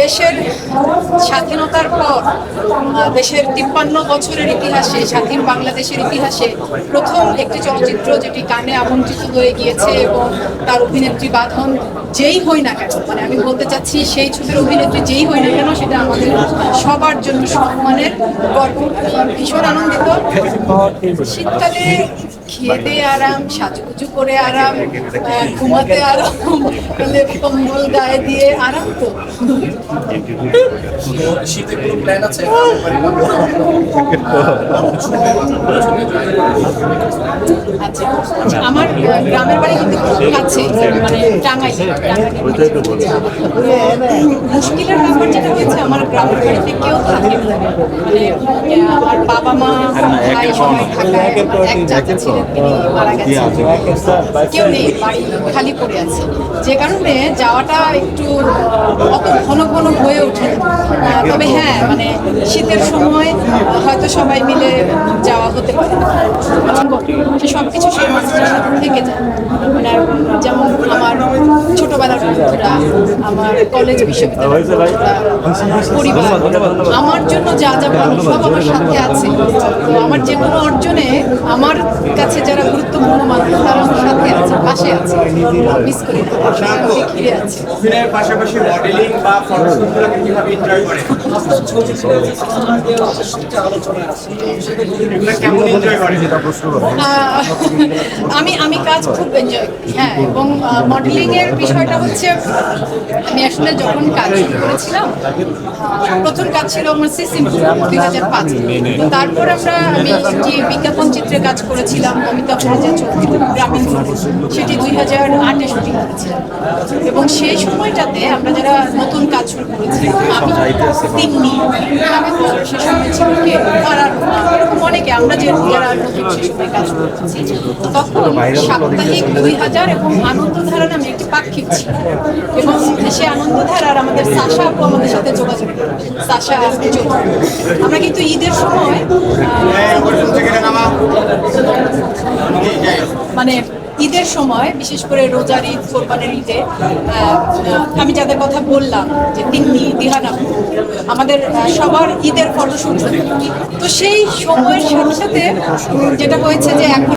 দেশের স্বাধীনতার পর দেশের তিপ্পান্ন বছরের ইতিহাসে, স্বাধীন বাংলাদেশের ইতিহাসে প্রথম একটি চলচ্চিত্র যেটি কানে আমন্ত্রিত হয়ে গিয়েছে এবং তার অভিনেত্রী বাঁধন যেই হই না কেন মানে আমি বলতে চাচ্ছি সেই ছবির অভিনেত্রী যেই হই না কেন, সেটা আমাদের সবার জন্য সম্মানের গর্ব। ভীষণ আনন্দিত। শীতকালে দিয়ে আরাম সাজুগুজু করে আরাম ঘুমাতে আরাম মানে কম্বল গায়ে দিয়ে আরাম তো। শীতে কোনো প্ল্যান আছে আচ্ছা আমার গ্রামের বাড়ি কিন্তু খুব কাছে মানে টাঙ্গাই মুশকিলের ব্যাপার যেটা হয়েছে আমার গ্রামের বাড়িতে কেউ থাকে মানে আমার বাবা মা ভাই সবাই আমার এক চাচা ছিলেন মারা গেছেন কেউ নেই বাড়ি খালি পড়ে আছে যে কারণে যাওয়াটা একটু অত ঘন ঘন হয়ে ওঠে। তবে হ্যাঁ মানে শীতের সময় হয়তো সবাই মিলে হতে পারে। সে সব কিছু সেই মানুষের সাথে থেকে যায়। মানে যেমন আমার ছোটোবেলার বন্ধুরা, আমার কলেজ বিশ্ববিদ্যালয়ের আমার পরিবার, আমার জন্য যা যা মানুষ সব আমার সাথে আছে। তো আমার যে কোনো অর্জনে আমার কাছে যারা গুরুত্বপূর্ণ মানুষ, তারা পাশে আছে। মিস করি অভিনয়ের পাশাপাশি মডেলিং বা ফটোশুটগুলোকে কীভাবে এনজয় করে? কেমন এনজয় করে? আমি আমি কাজ খুব এনজয় করি। হ্যাঁ এবং মডেলিং এর বিষয়টা হচ্ছে আমি আসলে যখন কাজ শুরু করেছিলাম প্রথম কাজ ছিল আমার সি সিসিম দুই হাজার পাঁচ। তারপর আমরা আমি একটি বিজ্ঞাপন চিত্রে কাজ করেছিলাম অমিতাভ চৌধুরী। সেটি দুই হাজার আটে শুটিং করেছিলাম এবং সেই সময়টাতে আমরা যারা নতুন কাজ শুরু করেছিলাম আমি সে সময় ছিল কে অনেকে, আমরা যে যারা নতুন সে সময় কাজ তখন সাপ্তাহিক দুই হাজার এবং আনন্দধারা নামে একটি পাক্ষিক ছিল। এবং সে আনন্দধারার আমাদের সাশা আপু আমাদের সাথে যোগাযোগ সাশা আমরা কিন্তু ঈদের সময় মানে ঈদের সময়, বিশেষ করে রোজার ঈদ, কোরবানের ঈদে আমি যাদের কথা বললাম যে তিন্নি, দিহানা, আমাদের সবার ঈদের ফটোশুট। তো সেই সময়ের সাথে সাথে যেটা হয়েছে যে এখন